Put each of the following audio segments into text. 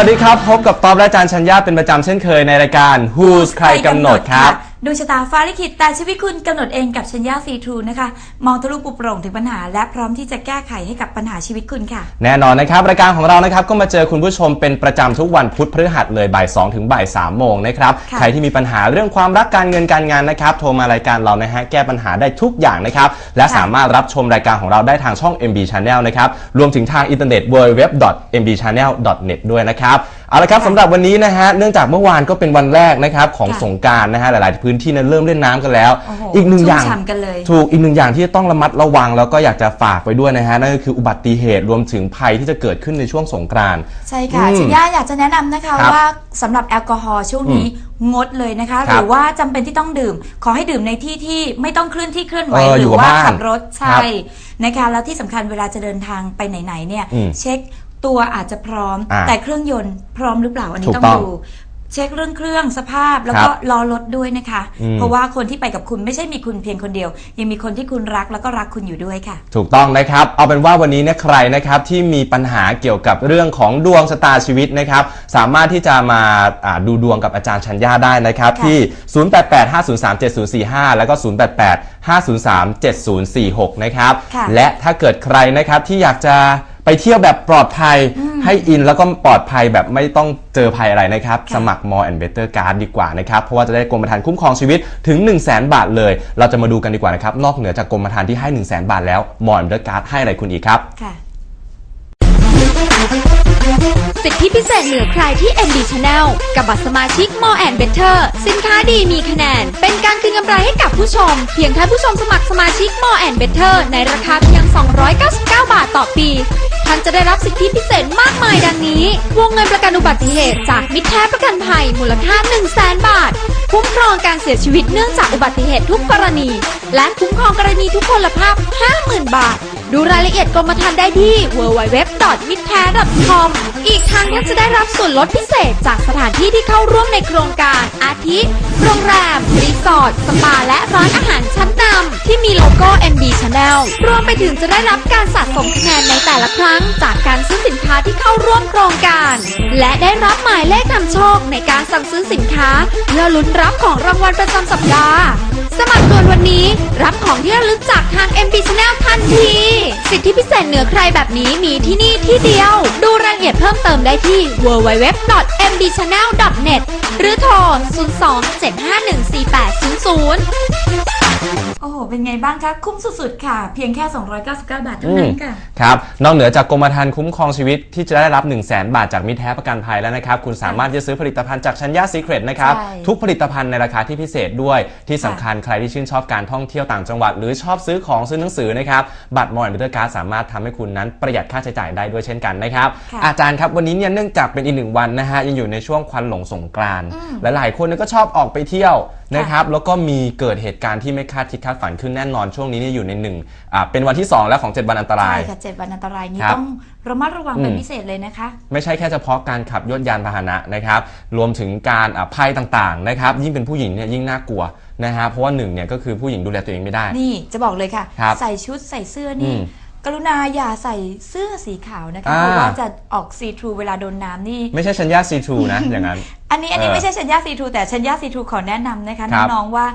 วัสดีครับ พบกับตอบและอาจารย์ชัญญาเป็นประจำเช่นเคยในรายการ Who's ใครกำหนดครับ ดวงชะตาฟ้าลิขิตแต่ชีวิตคุณกำหนดเองกับชัญญาซีทรูนะคะ มองทะลุปุโปร่งถึงปัญหา และพร้อมที่จะแก้ไขให้กับปัญหาชีวิตคุณค่ะ แน่นอนนะครับรายการของเรานะครับก็มาเจอคุณผู้ชมเป็นประจำทุกวันพุธพฤหัสเลยบ่าย2ถึงบ่าย3โมงนะครับค่ะใครที่มีปัญหาเรื่องความรักการเงินการงานนะครับโทรมารายการเรานะฮะแก้ปัญหาได้ทุกอย่างนะครับและสามารถรับชมรายการของเราได้ทางช่อง MB Channel นะครับรวมถึงทางอินเทอร์เน็ต www.mbchannel.net ด้วยนะครับเอาละครับสำหรับวันนี้นะฮะเนื่องจากเมื่อวานก็เป็นวันแรกนะครับของค่ะสงกรารนะฮะหลาย ๆ พื้นที่นั้นเริ่มเล่นน้ำกันแล้ว โอ้โหอีกหนึ่งอย่าง ชุ่มฉ่ำกันเลย ถูกอีกหนึ่งอย่างที่ต้องระมัดระวังแล้วก็อยากจะฝากไปด้วยนะฮะนั่นก็คืออุบัติเหตุรวมถึงภัยที่จะเกิดขึ้นในช่วงสงกรานต์ใช่ค่ะอืมชัญญาอยากจะแนะนำนะคะครับว่าสำหรับแอลกอฮอล์ช่วงนี้งดเลยนะคะ ครับหรือว่าจำเป็นที่ต้องดื่ม ขอให้ดื่มในที่ที่ไม่ต้องเคลื่อนที่เคลื่อนไหวเออหอยู่รือว่ากับบ้านขับรถครัใช่บนะคะแล้วที่สำคัญเวลาจะเดินทางไปไหนๆเนี่ย อืมเช็ค ตัวอาจจะพร้อม อ่าแต่เครื่องยนต์พร้อมหรือเปล่าอันนี้ถูกต้องต้องดูเช็คเรื่องเครื่องสภาพแล้วครัก็บล้อรถด้วยนะคะ อืม เพราะว่าคนที่ไปกับคุณไม่ใช่มีคุณเพียงคนเดียว ยังมีคนที่คุณรักแล้วก็รักคุณอยู่ด้วยค่ะ ถูกต้องนะครับ เอาเป็นว่าวันนี้เนี่ยใครนะครับที่มีปัญหาเกี่ยวกับเรื่องของดวงชะตาชีวิตนะครับ สามารถที่จะมาอ่าดูดวงกับอาจารย์ชัญญาได้นะครับ ค่ะ ที่ 0885037045 แล้วก็ 0855037046 นะครับ ค่ะ และถ้าเกิดใครนะครับที่อยากจะ ไปเที่ยวแบบปลอดภัยให้อินแล้วก็ปลอดภัยแบบไม่ต้องเจอภัยอะไรนะครับค่ะสมัคร More and Better Card ดีกว่านะครับ เพราะว่าจะได้กรมธรรม์คุ้มครองชีวิตถึง 1 0 0 0 0แบาทเลย เราจะมาดูกันดีกว่านะครับ นอกเหนือจากกรมธรรม์ที่ให้ 1 0 0 0 0แบาทแล้ว More and Better Card ให้อะไรคุณอีกครับ ค่ะ สิทธิพิเศษเหนือใครที่ MD Channel กับบัตรสมาชิก More and Better สินค้าดีมีคะแนน เป็นการคืนกำไรให้กับผู้ชม เพียงแค่ผู้ชมสมัครสมาชิก More and Better ในราคาเพียง 299 บาทต่อปี ท่านจะได้รับสิทธิพิเศษมากมายดังนี้ วงเงินประกันอุบัติเหตุจากมิตรแท้ประกันภัยมูลค่า 1 0 0 0 0แบาท คุ้มครองการเสียชีวิตเนื่องจากอุบัติเหตุทุกกรณี และคุ้มครองกรณีทุกพลภาพ 50,000 บาท ดูรายละเอียดกรมธรรม์ได้ที่ www.mittair.com อีกทางท่านจะได้รับส่วนลดพิเศษจากสถานที่ที่เข้าร่วมในโครงการ อาทิ โรงแรม รีสอร์ท สปา และร้านอาหารชั้นนำที่มีโลโก้ MB Channel รวมไปถึงจะได้รับการสะสมคะแนนในแต่ละครั้ง จากการซื้อสินค้าที่เข้าร่วมโครงการ และได้รับหมายเลขนำโชคในการสั่งซื้อสินค้าเพื่อลุ้นรับของรางวัลประจำสัปดาห์ รับของที่ระลึกจากทาง MB Channel ทันที สิทธิพิเศษเหนือใครแบบนี้มีที่นี่ที่เดียว ดูรายละเอียดเพิ่มเติมได้ที่ www.mbchannel.net หรือโทร 02-751-4800 เป็นไงบ้างคะ คุ้มสุดๆ ค่ะ เพียงแค่ 299 บาทเท่านั้นค่ะ ครับ นอกเหนือจากกรมธรรม์คุ้มครองชีวิตที่จะได้รับ 1 0 0 0 0แบาทจากมิตรแท้ประกันภัยแล้วนะครับ คุณสามารถจะซื้อผลิตภัณฑ์จากชัญญาซีเครตนะครับ ใช่ทุกผลิตภัณฑ์ในราคาที่พิเศษด้วย ที่สำคัญใครที่ชื่นชอบการท่องเที่ยวต่างจังหวัด หรือชอบซื้อของซื้อหนังสือนะครับ บัตรมอร์นเบเตอร์การ์สามารถทำให้คุณนั้นประหยัดค่าใช้จ่ายได้ด้วยเช่นกันนะครับ ค่ะ อาจารย์ครับวันนี้เนี่ยเนื่องจากเป็นอีกหนึ่งวันนะฮะยังอยู่ในช่วงควันหลงสงกรานต์หลายๆคนเนี่ยก็ชอบออกไปเที่ยวนะครับแล้วก็มีเกิดเหตุการณ์ที่ไม่คาดคิดคาดฝันขึ้นแน่นอนช่วงนี้เนี่ยอยู่ในหนึ่งอ่าเป็นวันที่ 2 แล้วของ 7 วันอันตราย ใช่ค่ะ7วันอันตรายนี้ครับต้องระมัดระวังเป็นอืม พิเศษเลยนะคะ ไม่ใช่แค่เฉพาะการขับยนต์ยานพาหนะนะครับ รวมถึงการอะภัยต่างๆนะครับ ยิ่งเป็นผู้หญิงเนี่ยยิ่งน่ากลัวนะฮะเพราะว่าหนึ่งเนี่ยก็คือผู้หญิงดูแลตัวเองไม่ได้ นี่จะบอกเลยค่ะ ครับใส่ชุดใส่เสื้ออืนี่มกรุณาอย่าใส่เสื้อสีขาวนะคะ อ่า เพราะว่าจะออกซีทรูเวลาโดนน้ำนี่ ไม่ใช่ชัญญาซีทูนะ อย่างนั้นอันนี้อันนี้เออไม่ใช่ชัญญาซีทรูแต่ชัญญาซีทรูขอแนะนำนะคะครับน้องๆว่า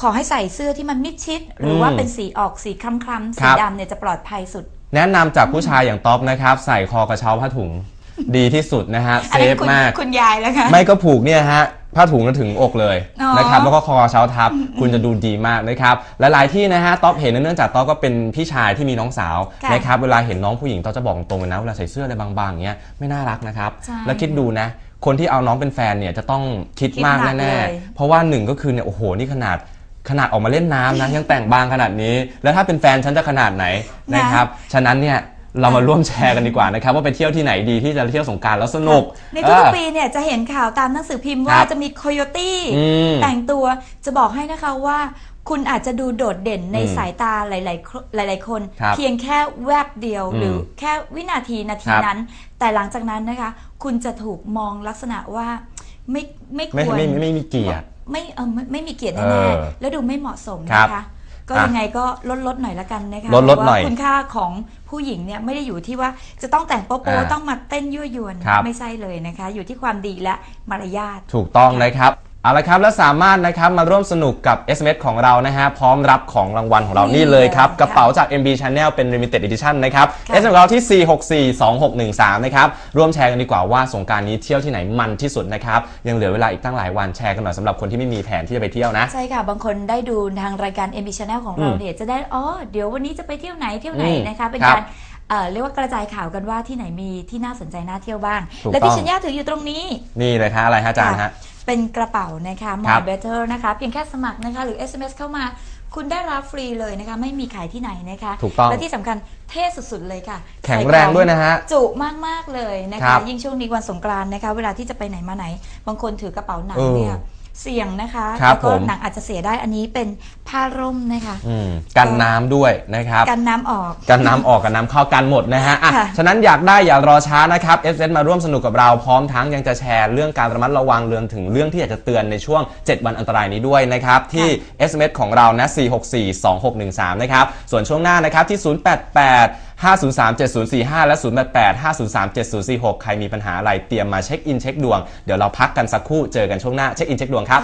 ขอให้ใส่เสื้อที่มันมิดชิด หรือว่าอืมเป็นสีออกสีคล้ำๆครัสีบดำเนี่ยจะปลอดภัยสุด แนะนำจากผู้ชายอย่างท็อปนะครับ ใส่คอกระเช้าผ้าถุง ดีที่สุดนะฮะอัเซนนี้ฟคุณมาก คุณยายแล้วค่ะ ไม่ก็ผูกเนี่ยฮะผ้าถุงก็ถึงอกเลยอ๋อนะครับแล้วก็คอกระเช้าทับคุณจะดูดีมากนะครับหลายๆที่นะฮะท็อปเห็นเนื่องจากท็อปก็เป็นพี่ชายที่มีน้องสาวค่ะ นะครับเวลาเห็นน้องผู้หญิงท็อปจะบอกตรงเลยนะเวลาใส่เสื้ออะไรบางๆอย่างเงี้ยไม่น่ารักนะครับใช่แล้วคิดดูนะ คนที่เอาน้องเป็นแฟนเนี่ยจะต้องคิดคิดมากหนักแน่เลย ๆ เพราะว่าหนึ่งก็คือเนี่ยโอ้โหนี่ขนาดขนาดออกมาเล่นน้ำนะ ยังแต่งบางขนาดนี้ แล้วถ้าเป็นแฟนฉันจะขนาดไหนนะครับ ฉะนั้นเนี่ยเรามาร่วมแชร์กันดีกว่านะครับ ว่าไปเที่ยวที่ไหนดีที่จะเที่ยวสงกรารแล้วสนุกในทุกเออ ๆปีเนี่ยจะเห็นข่าวตามหนังสือพิมพ์คว่ารับจะมีโคโยตี้อืมแต่งตัวจะบอกให้นะคะว่า คุณอาจจะดูโดดเด่นในอืมสายตาหลายๆคนหลาย ๆ คน ครับเพียงแค่แวบเดียวอืมหรือแค่วินาทีนาทีครับนั้น แต่หลังจากนั้นนะคะ คุณจะถูกมองลักษณะว่าไม่ไม่คไม่วรไม่ไม่ไม่มีเกียรติ ไม่เออไม่ไม่มีเกียรติเอแน่อๆแล้วดูไม่เหมาะสมครับนะคะก็อะยังไงก็ลดลดหน่อยละกันนะคะลดลดหน่อยเพราะว่าคุณค่าของผู้หญิงเนี่ยไม่ได้อยู่ที่ว่าจะต้องแต่งโป๊ะอ่าๆต้องมาเต้นยั่วยวนครับ ไม่ใช่เลยนะคะ อยู่ที่ความดีและมารยาท ถูกต้องนะครับ เอาละครับและสามารถนะครับมาร่วมสนุกกับ SMS ของเรานะฮะพร้อมรับของรางวัลของเรานี่นี่เลยครับเลยค่ะกระเป๋าจาก MB Channel เป็น Limited Edition นะครับค่ะ SMS ของเราที่ 4642613 นะครับ ร่วมแชร์กันดีกว่าว่าสงกรารนี้เที่ยวที่ไหนมันที่สุดนะครับ ยังเหลือเวลาอีกตั้งหลายวันแชร์กันหน่อยสำหรับคนที่ไม่มีแผนที่จะไปเที่ยวนะ ใช่ค่ะ บางคนได้ดูทางรายการ MB Channel ของเราอืมเนี่ยจะได้อ๋อเดี๋ยววันนี้จะไปเที่ยวไหนเที่ยวไหนอืมนะคะเป็นครับการเอ่อเรียกว่ากระจายข่าวกันว่าที่ไหนมีที่น่าสนใจน่าเที่ยวบ้าง ถูกและที่ต้องชัญญาถืออยู่ตรงนี้ นี่เลยครับอะไรฮะอาจารย์ฮะ เป็นกระเป๋านะคะครั More บ Better นะคะเพียงแค่สมัครนะคะหรือ SMS เข้ามาคุณได้รับฟรีเลยนะคะ ไม่มีขายที่ไหนนะคะถูกต้องและที่สำคัญเท่สุดๆเลยค่ะ แข็งแรงด้วยนะฮะ จุมากๆเลยนะครัคะบยิ่งช่วงนี้วันสงกรานต์นะคะ เวลาที่จะไปไหนมาไหน บางคนถือกระเป๋าหนังเออเนี่ย เสี่ยงนะคะครับแล้วก็ผม หนังอาจจะเสียได้อันนี้เป็นผ้าร่มนะคะอืมกันน้ำด้วยนะครับ กันน้ำออก กันน้ำออกกันน้ำเข้ากันหมดนะฮะอะค่ะ ฉะนั้นอยากได้อย่ารอช้านะครับ s อ s มาร่วมสนุกกับเราพร้อมทั้งยังจะแชร์เรื่องการระมัดระวังเรื่องถึงเรื่องที่อยากจะเตือนในช่วง 7 วันอันตรายนี้ด้วยนะครับ ที่ SMS ของเรานะ 4642613 นะครับ ส่วนช่วงหน้านะครับที่ 088 503 7045 และ 088 503 7046 ใครมีปัญหาอะไรเตรียมมาเช็คอินเช็คดวง เดี๋ยวเราพักกันสักครู่เจอกันช่วงหน้าเช็คอินเช็คดวงครับ